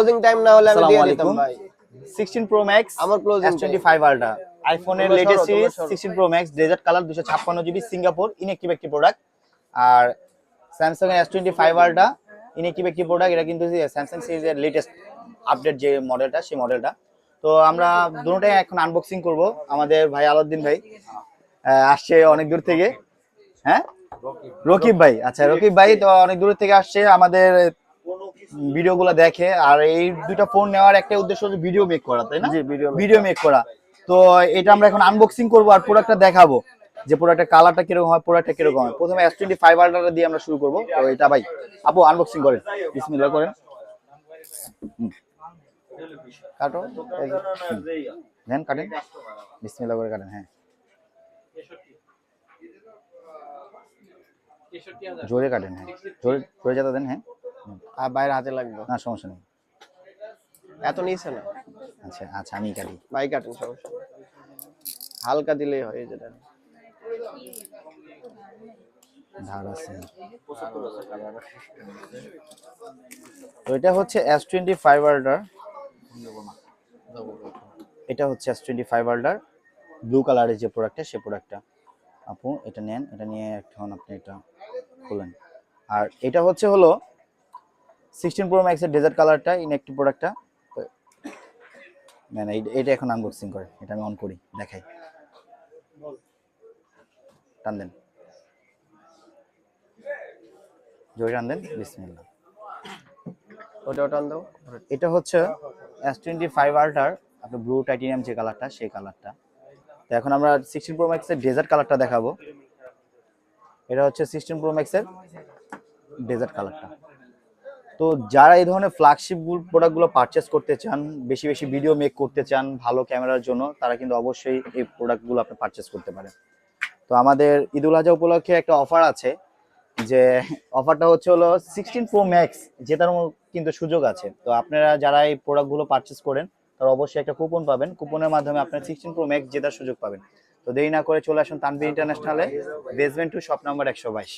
Closing time না হলে আমি দিয়ে দিতাম ভাই। 16 প্রো ম্যাক্স আমার closing S25 আলট্রা আইফোনের latest series 16 pro max desert colour 256 GB Singapore inactive একটি প্রোডাক্ট আর স্যামসাং এর S25 আলট্রা ইনএক্টিভ একটি প্রোডাক্ট এটা কিন্তু স্যামসাং সিরিজের লেটেস্ট আপডেট যে মডেলটা সেই মডেলটা তো আমরা দুটোটাই এখন আনবক্সিং করব। আমাদের ভাই আলাউদ্দিন ভাই আসছে অনেক দূর থেকে। হ্যাঁ? রকিব ভাই। আচ্ছা রকিব ভাই তো অনেক দূর থেকে আসছে। আমাদের ভিডিওগুলো দেখে আর এই দুইটা ফোন নেওয়ার একটা উদ্দেশ্য হচ্ছে ভিডিও মেক করা তাই না? ভিডিও মেক করা। তো এটা আমরা এখন আনবক্সিং করব আর প্রোডাক্টটা দেখাবো যে প্রোডাক্টের কালারটা কীরকম হয় প্রোডাক্টটা কীরকম হয়। প্রথমে এস টোয়েন্টি ফাইভ আল্ট্রাটা দিয়ে আমরা শুরু করব। তো এটা ভাই আপু আনবক্সিং করেন। বিসমিল্লাহ করেন। কাটো হুম। কাটেন। বিসমিল্লাহ করে কাটেন হ্যাঁ। জোরে কাটেন হ্যাঁ। জোরে জোরে যাতে দেন হ্যাঁ। আর বাইরে হাতে লাগবে। না সমস্যা নেই। এত নিচে না। আচ্ছা আচ্ছা আমি কাটি। বাই কাটেন সমস্যা হালকা দিলেই হয় যেটা ধার আছে। তো এটা হচ্ছে এস টোয়েন্টি ফাইভ আল্টার এটা হচ্ছে S twenty five ultra blue কালারের যে প্রোডাক্টটা সেই প্রোডাক্টটা আপু এটা নেন এটা নিয়ে এখন আপনি এটা খুলেন। আর এটা হচ্ছে হলো সিক্সটিন প্রো ম্যাক্সের ডেজার্ট কালারটা ইনএক্টিভ প্রোডাক্টটা না না এটা এখন আনবক্সিং করে। এটা আমি অন করি দেখাই। টান দেন। জয় টান দেন বিসমিল্লাহ। ওটা ওটা দাও। এটা হচ্ছে এস টোয়েন্টি ফাইভ আল্টার আপনার ব্লু টাইটেনিয়াম যে কালারটা সেই কালারটা তো এখন আমরা সিক্সটিন প্রো ম্যাক্সের ডেজার্ট কালারটা দেখাবো। এটা হচ্ছে সিক্সটিন প্রো ম্যাক্সের ডেজার্ট কালারটা তো যারা এই ধরনের ফ্ল্যাগশিপ প্রোডাক্টগুলো পারচেস করতে চান, বেশি বেশি ভিডিও মেক করতে চান, ভালো ক্যামেরার জন্য, তারা কিন্তু অবশ্যই এই প্রোডাক্টগুলো আপনি পারচেস করতে পারেন। তো আমাদের ঈদুল আজহা উপলক্ষে একটা অফার আছে, যে অফারটা হচ্ছে হলো সিক্সটিন প্রো ম্যাক্স জেতার কিন্তু সুযোগ আছে। তো আপনারা যারা এই প্রোডাক্টগুলো পারচেস করেন, তারা অবশ্যই একটা কুপন পাবেন। কুপনের মাধ্যমে আপনার সিক্সটিন প্রো ম্যাক্স জেতার সুযোগ পাবেন। তো দেরি না করে চলে আসুন তানভীর ইন্টারন্যাশনালে বেসমেন্ট টু শপ নাম্বার একশো বাইশ।